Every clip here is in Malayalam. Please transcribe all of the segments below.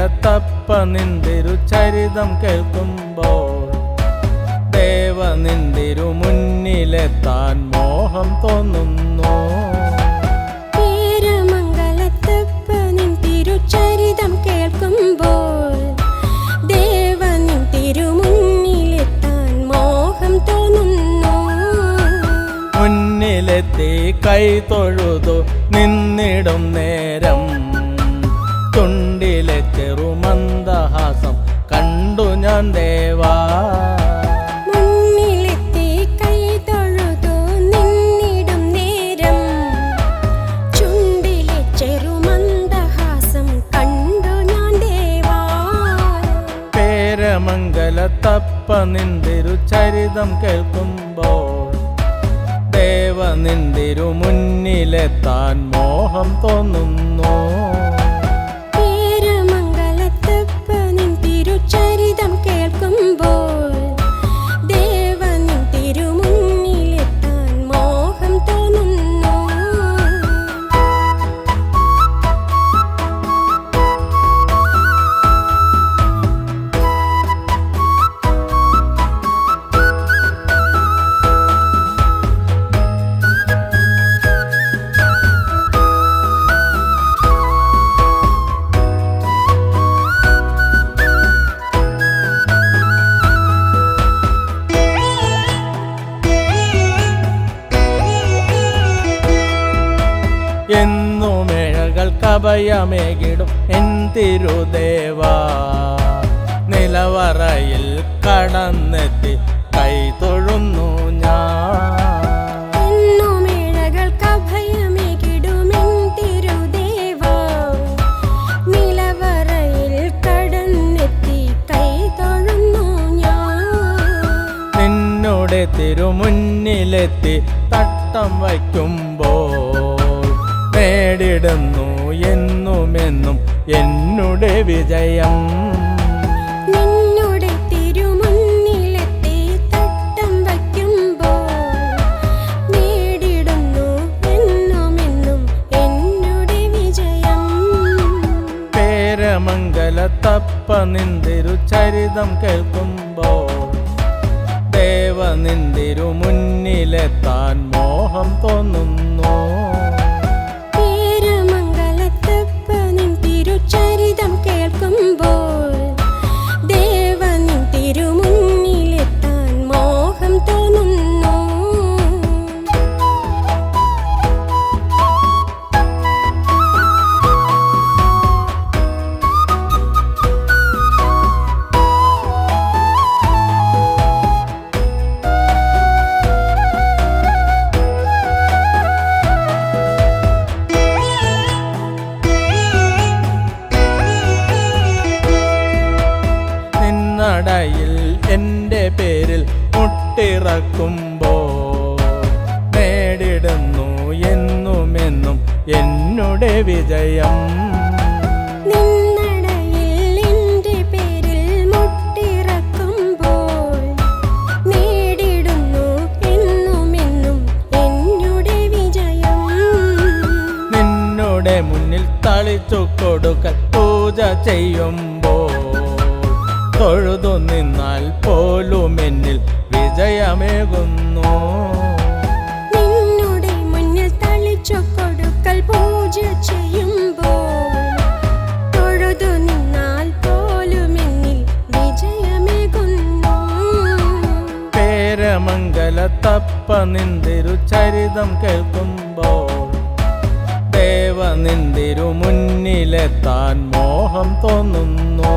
നിന്തിരു ചരിതം കേൾക്കുമ്പോൾ ദേവ നിന്തിരു മുന്നിലെത്താൻ ദേവനിൻ തിരുമുന്നിലെത്താൻ മോഹം തോന്നുന്നു. മുന്നിലെത്തി കൈ തൊഴുതു നിന്നിടും നേരം ദേവാ. നിന്തിരു ചരിതം കേൾക്കുമ്പോൾ ദേവ നിന്തിരു മുന്നിലെത്താൻ മോഹം തോന്നുന്നു. കഭയമേകിടും എൻ തിരുദേവാ നിലവറയിൽ കടന്നെത്തി കൈ തൊഴുന്നു ഞാൻ എന്നുമിഴകൾക്കഭയമേകിടുമെൻ തിരുദേവാ. നിലവറയിൽ കടന്നെത്തി കൈ തൊഴുന്നു ഞാൻ. നിന്നുടെ തിരുമുന്നിലെത്തി തട്ടം വയ്ക്കുമ്പോൾ നേടിടുന്നു എന്നുടെ വിജയം. പേരമംഗലത്തപ്പ നിന്തിരു ചരിതം കേൾക്കുമ്പോൾ ദേവ നിന്തിരു മുന്നിലെത്താൻ മോഹം തോന്നുന്നു. നിന്നടയിൽ എന്റെ പേരിൽ മുട്ടിറക്കുമ്പോൾ നേടിടുന്നു എന്നുമെന്നും എന്നുടെ വിജയം. മുന്നിൽ തളിച്ചു കൊടുക്കൽ പൂജ ചെയ്യുമ്പോൾ തൊഴുതു നിന്നാൽ പോലും എന്നിൽ വിജയമേകുന്നു. നിന്നുടെ മുന്നിൽ തളിച്ചു കൊടുക്കൽ പൂജ ചെയ്യുമ്പോൾ തൊഴുതു നിന്നാൽ പോലും എന്നിൽ വിജയമേകുന്നു. പേരമംഗലത്തപ്പ നിന്തിരു ചരിതം കേൾക്കുമ്പോൾ ദേവ നിന്തിരു മുന്നിലെത്താൻ മോഹം തോന്നുന്നു.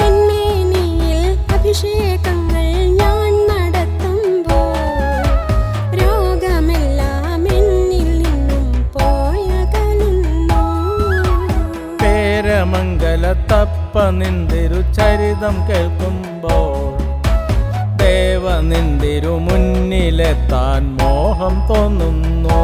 നിന്മേനിയിൽ അഭിഷേകങ്ങൾ ഞാൻ നടത്തുമ്പോൾ രോഗമെല്ലാം എന്നിൽ നിന്നും പോയകലുന്നു. പേരമംഗലത്തപ്പ നിന്തിരു ചരിതം കേൾക്കുമ്പോൾ ദേവ നിന്തിരു മുന്നിലെത്താൻ മോഹം തോന്നുന്നു.